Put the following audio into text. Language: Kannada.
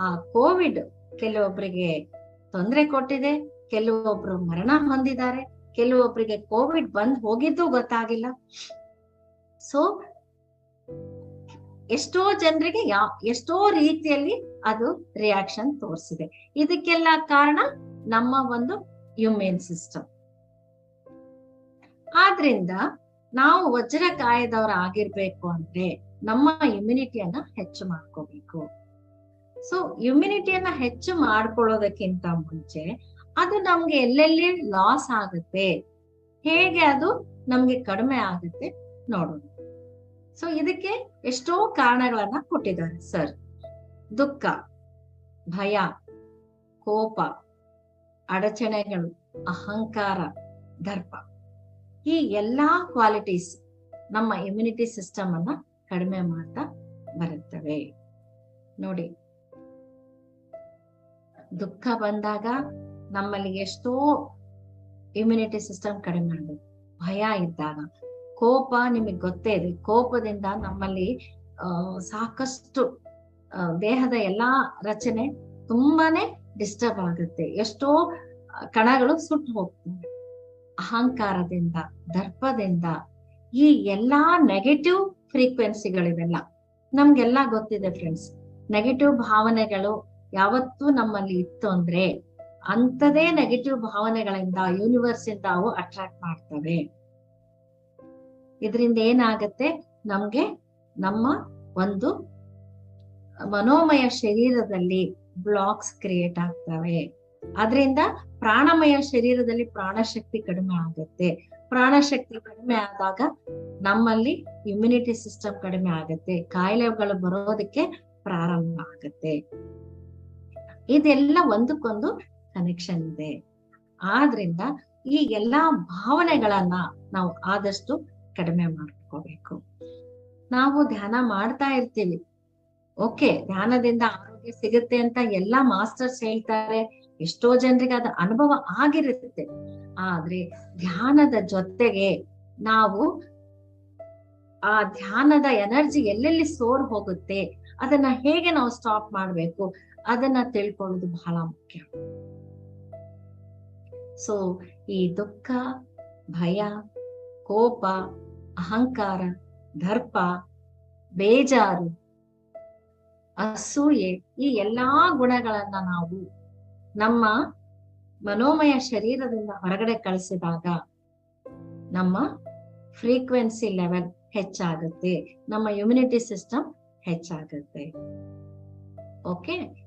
ಆ ಕೋವಿಡ್ ಕೆಲವೊಬ್ಬರಿಗೆ ತೊಂದರೆ ಕೊಟ್ಟಿದೆ, ಕೆಲವೊಬ್ರು ಮರಣ ಹೊಂದಿದ್ದಾರೆ ಕೆಲವೊಬ್ಬರಿಗೆ ಕೋವಿಡ್ ಬಂದ್ ಹೋಗಿದ್ದು ಗೊತ್ತಾಗಿಲ್ಲ. ಸೊ ಎಷ್ಟೋ ಜನರಿಗೆ ಯಾವ ಎಷ್ಟೋ ರೀತಿಯಲ್ಲಿ ಅದು ರಿಯಾಕ್ಷನ್ ತೋರಿಸಿದೆ. ಇದಕ್ಕೆಲ್ಲ ಕಾರಣ ನಮ್ಮ ಒಂದು ಇಮ್ಯೂನ್ ಸಿಸ್ಟಮ್ ಆದ್ರಿಂದ ನಾವು ವಜ್ರಕಾಯದವ್ರ ಆಗಿರ್ಬೇಕು ಅಂದ್ರೆ ನಮ್ಮ ಇಮ್ಯುನಿಟಿಯನ್ನ ಹೆಚ್ಚು ಮಾಡ್ಕೋಬೇಕು. ಸೊ ಇಮ್ಯುನಿಟಿಯನ್ನ ಹೆಚ್ಚು ಮಾಡ್ಕೊಳ್ಳೋದಕ್ಕಿಂತ ಮುಂಚೆ ಅದು ನಮ್ಗೆ ಎಲ್ಲೆಲ್ಲಿ ಲಾಸ್ ಆಗುತ್ತೆ? ಹೇಗೆ ಅದು ನಮ್ಗೆ ಕಡಿಮೆ ಆಗುತ್ತೆ ನೋಡೋಣ. ಸೊ ಇದಕ್ಕೆ ಎಷ್ಟೋ ಕಾರಣಗಳನ್ನ ಕೊಟ್ಟಿದ್ದಾರೆ ಸರ್ ದುಃಖ, ಭಯ, ಕೋಪ, ಅಡಚಣೆಗಳು, ಅಹಂಕಾರ, ದರ್ಪ. ಈ ಎಲ್ಲಾ ಕ್ವಾಲಿಟೀಸ್ ನಮ್ಮ ಇಮ್ಯುನಿಟಿ ಸಿಸ್ಟಮ್ ಅನ್ನ ಕಡಿಮೆ ಮಾಡ್ತಾ ಬರುತ್ತವೆ. ನೋಡಿ ದುಃಖ ಬಂದಾಗ ನಮ್ಮಲ್ಲಿ ಎಷ್ಟೋ ಇಮ್ಯುನಿಟಿ ಸಿಸ್ಟಮ್ ಕಡಿಮೆ ಆಗುತ್ತೆ. ಭಯ ಇದ್ದಾಗ. ಕೋಪ ನಿಮಗೆ ಗೊತ್ತೇ ಇದೆ. ಕೋಪದಿಂದ ನಮ್ಮಲ್ಲಿ ಸಾಕಷ್ಟು ದೇಹದ ಎಲ್ಲಾ ರಚನೆ ತುಂಬಾನೇ ಡಿಸ್ಟರ್ಬ್ ಆಗುತ್ತೆ. ಎಷ್ಟೋ ಕಣಗಳು ಸುಟ್ಟು ಹೋಗ್ತವೆ. ಅಹಂಕಾರದಿಂದ, ದರ್ಪದಿಂದ ಈ ಎಲ್ಲಾ ನೆಗೆಟಿವ್ ಫ್ರೀಕ್ವೆನ್ಸಿಗಳಿವೆಲ್ಲ ನಮ್ಗೆಲ್ಲ ಗೊತ್ತಿದೆ ಫ್ರೆಂಡ್ಸ್ ನೆಗೆಟಿವ್ ಭಾವನೆಗಳು ಯಾವತ್ತೂ ನಮ್ಮಲ್ಲಿ ಇತ್ತು ಅಂದ್ರೆ ಅಂಥದೇ ನೆಗೆಟಿವ್ ಭಾವನೆಗಳಿಂದ ಯೂನಿವರ್ಸ್ ಇಂದ ಅವು ಅಟ್ರಾಕ್ಟ್ ಮಾಡ್ತವೆ. ಇದರಿಂದ ಏನಾಗತ್ತೆ? ನಮ್ಗೆ ನಮ್ಮ ಒಂದು ಮನೋಮಯ ಶರೀರದಲ್ಲಿ ಬ್ಲಾಕ್ಸ್ ಕ್ರಿಯೇಟ್ ಆಗ್ತವೆ. ಅದರಿಂದ ಪ್ರಾಣಮಯ ಶರೀರದಲ್ಲಿ ಪ್ರಾಣಶಕ್ತಿ ಕಡಿಮೆ ಆಗುತ್ತೆ. ಪ್ರಾಣಶಕ್ತಿ ಕಡಿಮೆ ಆದಾಗ ನಮ್ಮಲ್ಲಿ ಇಮ್ಯುನಿಟಿ ಸಿಸ್ಟಮ್ ಕಡಿಮೆ ಆಗುತ್ತೆ. ಕಾಯಿಲೆಗಳು ಬರೋದಕ್ಕೆ ಪ್ರಾರಂಭ ಆಗುತ್ತೆ. ಇದೆಲ್ಲ ಒಂದಕ್ಕೊಂದು ಕನೆಕ್ಷನ್ ಇದೆ. ಆದ್ರಿಂದ ಈ ಎಲ್ಲಾ ಭಾವನೆಗಳನ್ನ ನಾವು ಆದಷ್ಟು ಕಡಿಮೆ ಮಾಡ್ಕೋಬೇಕು. ನಾವು ಧ್ಯಾನ ಮಾಡ್ತಾ ಇರ್ತೀವಿ. ಓಕೆ, ಧ್ಯಾನದಿಂದ ಆರೋಗ್ಯ ಸಿಗುತ್ತೆ ಅಂತ ಎಲ್ಲಾ ಮಾಸ್ಟರ್ಸ್ ಹೇಳ್ತಾರೆ. ಎಷ್ಟೋ ಜನರಿಗೆ ಅದ ಅನುಭವ ಆಗಿರುತ್ತೆ. ಆದ್ರೆ ಧ್ಯಾನದ ಜೊತೆಗೆ ನಾವು ಆ ಧ್ಯಾನದ ಎನರ್ಜಿ ಎಲ್ಲೆಲ್ಲಿ ಸೋರ್ ಹೋಗುತ್ತೆ, ಅದನ್ನ ಹೇಗೆ ನಾವು ಸ್ಟಾಪ್ ಮಾಡ್ಬೇಕು ಅದನ್ನ ತಿಳ್ಕೊಳ್ಳೋದು ಬಹಳ ಮುಖ್ಯ. ಸೊ ಈ ದುಃಖ, ಭಯ, ಕೋಪ, ಅಹಂಕಾರ, ದರ್ಪ, ಬೇಜಾರು, ಅಸೂಯೆ ಈ ಎಲ್ಲಾ ಗುಣಗಳನ್ನ ನಾವು ನಮ್ಮ ಮನೋಮಯ ಶರೀರದಿಂದ ಹೊರಗಡೆ ಕಳಿಸಿದಾಗ ನಮ್ಮ ಫ್ರೀಕ್ವೆನ್ಸಿ ಲೆವೆಲ್ ಹೆಚ್ಚಾಗುತ್ತೆ. ನಮ್ಮ ಇಮ್ಯುನಿಟಿ ಸಿಸ್ಟಮ್ ಹೆಚ್ಚಾಗುತ್ತೆ. ಓಕೆ